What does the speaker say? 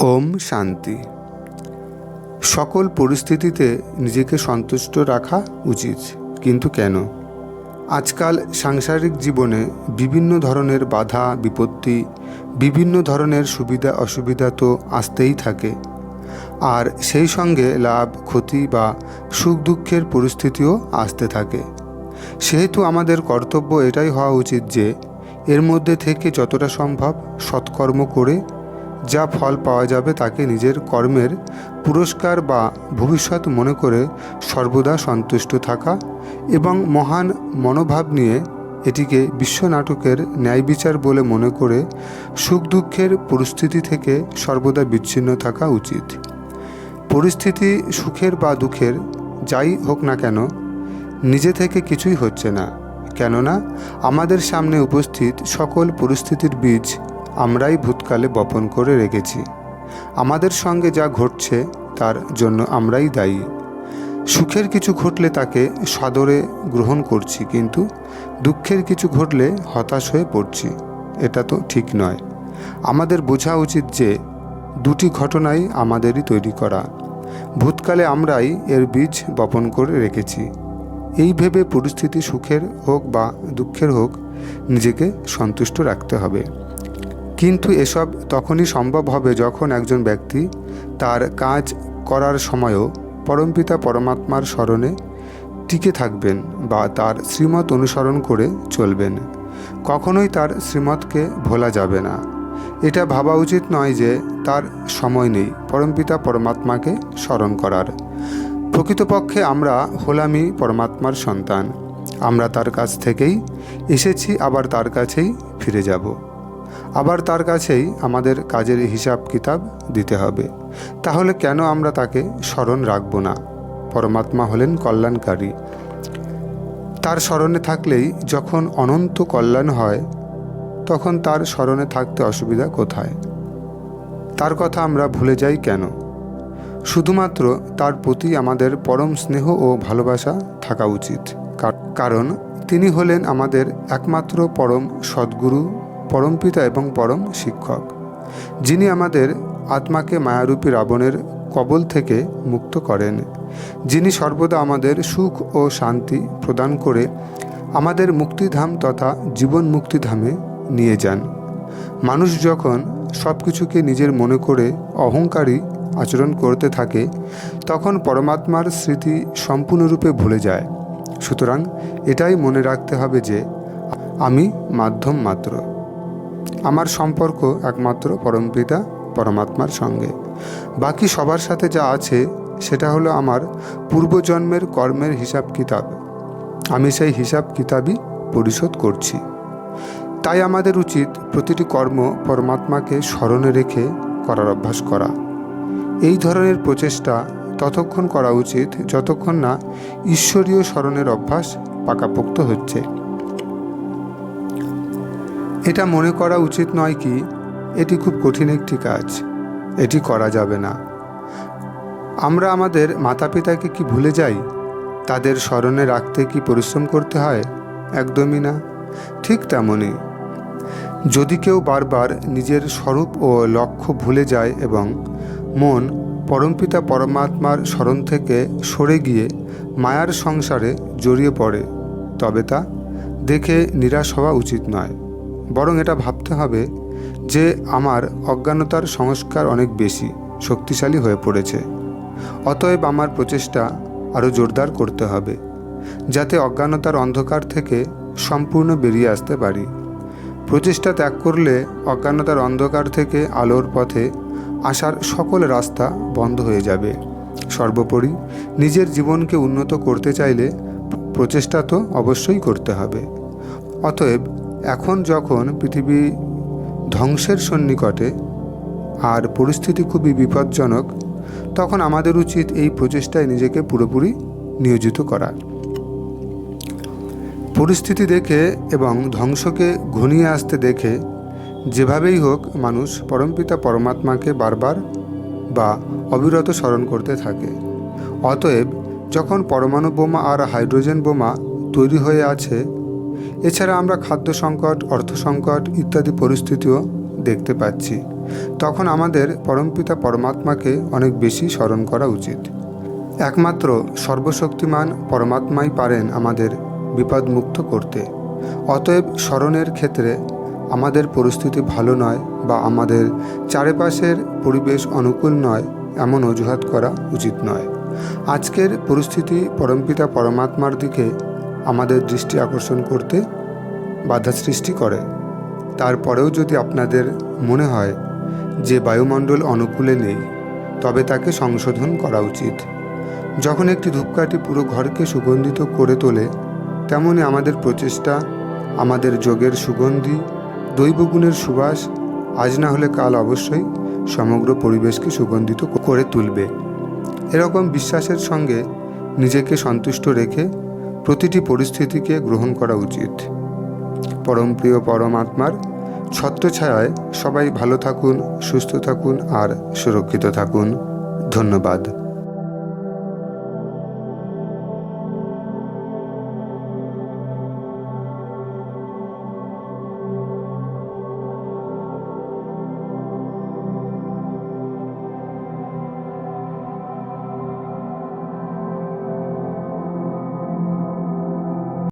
ওম শান্তি। সকল পরিস্থিতিতে নিজেকে সন্তুষ্ট রাখা উচিত। কিন্তু কেন? আজকাল সাংসারিক জীবনে বিভিন্ন ধরনের বাধা, বিপত্তি, বিভিন্ন ধরনের সুবিধা, অসুবিধা তো আসতেই থাকে। আর সেই সঙ্গে লাভ, ক্ষতি বা সুখ দুঃখের পরিস্থিতিও আসতে থাকে। সেহেতু আমাদের কর্তব্য এটাই হওয়া উচিত যে, এর মধ্যে থেকে যতটা সম্ভব সৎকর্ম করে যা ফল পাওয়া যাবে তাকে নিজের কর্মের পুরস্কার বা ভবিষ্যৎ মনে করে সর্বদা সন্তুষ্ট থাকা এবং মহান মনোভাব নিয়ে এটিকে বিশ্ব নাটকের ন্যায় বিচার বলে মনে করে সুখ দুঃখের পরিস্থিতি থেকে সর্বদা বিচ্ছিন্ন থাকা উচিত। পরিস্থিতি সুখের বা দুঃখের যাই হোক না কেন, নিজে থেকে কিছুই হচ্ছে না। কেননা, আমাদের সামনে উপস্থিত সকল পরিস্থিতির বীজ আমরাই ভূতকালে বপন করে রেখেছি। আমাদের সঙ্গে যা ঘটছে, তার জন্য আমরাই দায়ী। সুখের কিছু ঘটলে তাকে সাদরে গ্রহণ করছি, কিন্তু দুঃখের কিছু ঘটলে হতাশ হয়ে পড়ছি। এটা তো ঠিক নয়। আমাদের বোঝা উচিত যে, দুটি ঘটনাই আমাদেরই তৈরি করা। ভূতকালে আমরাই এর বীজ বপন করে রেখেছি। এই ভেবে পরিস্থিতি সুখের হোক বা দুঃখের হোক, নিজেকে সন্তুষ্ট রাখতে হবে। কিন্তু এসব তখনই সম্ভব হবে যখন একজন ব্যক্তি তার কাজ করার সময়ও পরমপিতা পরমাত্মার স্মরণে টিকে থাকবেন বা তার শ্রীমত অনুসরণ করে চলবেন। কখনোই তার শ্রীমতকে ভোলা যাবে না। এটা ভাবা উচিত নয় যে তার সময় নেই পরমপিতা পরমাত্মাকে স্মরণ করার। প্রকৃতপক্ষে আমরা হলামই পরমাত্মার সন্তান। আমরা তার কাছ থেকেই এসেছি, আবার তার কাছেই ফিরে যাব। আবার তার কাছেই আমাদের কাজের হিসাব কিতাব দিতে হবে। তাহলে কেন আমরা তাকে স্মরণ রাখব না? পরমাত্মা হলেন কল্যাণকারী। তার স্মরণে থাকলেই যখন অনন্ত কল্যাণ হয়, তখন তার স্মরণে থাকতে অসুবিধা কোথায়? তার কথা আমরা ভুলে যাই কেন? শুধুমাত্র তার প্রতি আমাদের পরম স্নেহ ও ভালোবাসা থাকা উচিত। কারণ তিনি হলেন আমাদের একমাত্র পরম সদ্গুরু পরম পিতা এবং পরম শিক্ষক, যিনি আমাদের আত্মাকে মায়ারূপী রাবণের কবল থেকে মুক্ত করেন, যিনি সর্বদা আমাদের সুখ ও শান্তি প্রদান করে আমাদের মুক্তিধাম তথা জীবন মুক্তিধামে নিয়ে যান। মানুষ যখন সব কিছুকে নিজের মনে করে অহংকারী আচরণ করতে থাকে, তখন পরমাত্মার স্মৃতি সম্পূর্ণরূপে ভুলে যায়। সুতরাং এটাই মনে রাখতে হবে যে, আমি মাধ্যম মাত্র। আমার সম্পর্ক একমাত্র পরমপিতা পরমাত্মার সঙ্গে। বাকি সবার সাথে যা আছে, সেটা হলো আমার পূর্বজন্মের কর্মের হিসাব কিতাব। আমি সেই হিসাব কিতাবই পরিশোধ করছি। তাই আমাদের উচিত প্রতিটি কর্ম পরমাত্মাকে স্মরণে রেখে করার অভ্যাস করা। এই ধরনের প্রচেষ্টা ততক্ষণ করা উচিত যতক্ষণ না ঈশ্বরীয় স্মরণের অভ্যাস পাকাপোক্ত হচ্ছে। এটা মনে করা উচিত নয় কি, এটি খুব কঠিন একটি কাজ। এটি করা যাবে না। আমরা আমাদের মাতা পিতাকে কি ভুলে যাই? তাদের স্মরণে রাখতে কি পরিশ্রম করতে হয়? একদমই না। ঠিক তেমনই যদি কেউ বারবার নিজের স্বরূপ ও লক্ষ্য ভুলে যায় এবং মন পরমপিতা পরমাত্মার স্মরণ থেকে সরে গিয়ে মায়ার সংসারে জড়িয়ে পড়ে, তবে তা দেখে নিরাশ হওয়া উচিত নয়। বরং এটা ভাবতে হবে যে আমার অজ্ঞানতার সংস্কার অনেক বেশি, শক্তিশালী হয়ে পড়েছে। অতএব আমার প্রচেষ্টা আরও জোরদার করতে হবে, যাতে অজ্ঞানতার অন্ধকার থেকে সম্পূর্ণ বেরিয়ে আসতে পারি। প্রচেষ্টা ত্যাগ করলে অজ্ঞানতার অন্ধকার থেকে আলোর পথে আসার সকল রাস্তা বন্ধ হয়ে যাবে। সর্বোপরি নিজের জীবনকে উন্নত করতে চাইলে প্রচেষ্টা তো অবশ্যই করতে হবে। অতএব এখন যখন পৃথিবী ধ্বংসের সন্নিকটে আর পরিস্থিতি খুবই বিপজ্জনক, তখন আমাদের উচিত এই প্রচেষ্টায় নিজেকে পুরোপুরি নিয়োজিত করা পরিস্থিতি দেখে এবং ধ্বংসকে ঘনিয়ে আসতে দেখে যেভাবেই হোক মানুষ পরমপিতা পরমাত্মাকে বারবার বা অবিরত স্মরণ করতে থাকে। অতএব যখন পরমাণু বোমা আর হাইড্রোজেন বোমা তৈরি হয়ে আছে এছাড়া আমরা খাদ্য সংকট, অর্থ সংকট ইত্যাদি পরিস্থিতিও দেখতে পাচ্ছি। তখন আমাদের পরমপিতা পরমাত্মাকে অনেক বেশি স্মরণ করা উচিত। একমাত্র সর্বশক্তিমান পরমাত্মাই পারেন আমাদের বিপদমুক্ত করতে। অতএব স্মরণের ক্ষেত্রে আমাদের পরিস্থিতি ভালো নয় বা আমাদের চারিপাশের পরিবেশ অনুকূল নয় এমন অজুহাত করা উচিত নয়। আজকের পরিস্থিতি পরমপিতা পরমাত্মার দিকে আমাদের দৃষ্টি আকর্ষণ করতে বাধা সৃষ্টি করে। তারপরেও যদি আপনাদের মনে হয় যে বায়ুমণ্ডল অনুকূলে নেই, তবে তাকে সংশোধন করা উচিত। যখন একটি ধূপকাঠি পুরো ঘরকে সুগন্ধিত করে তোলে, তেমনি আমাদের প্রচেষ্টা, আমাদের যোগের সুগন্ধি দৈবগুণের সুবাস, আজ না হলে কাল অবশ্যই সমগ্র পরিবেশকে সুগন্ধিত করে তুলবে। এরকম বিশ্বাসের সঙ্গে নিজেকে সন্তুষ্ট রেখে প্রতিটি পরিস্থিতিকে গ্রহণ করা উচিত। পরমপ্রিয় পরমাত্মার ছত্রছায়ায় সবাই ভালো থাকুন, সুস্থ থাকুন আর সুরক্ষিত থাকুন। ধন্যবাদ।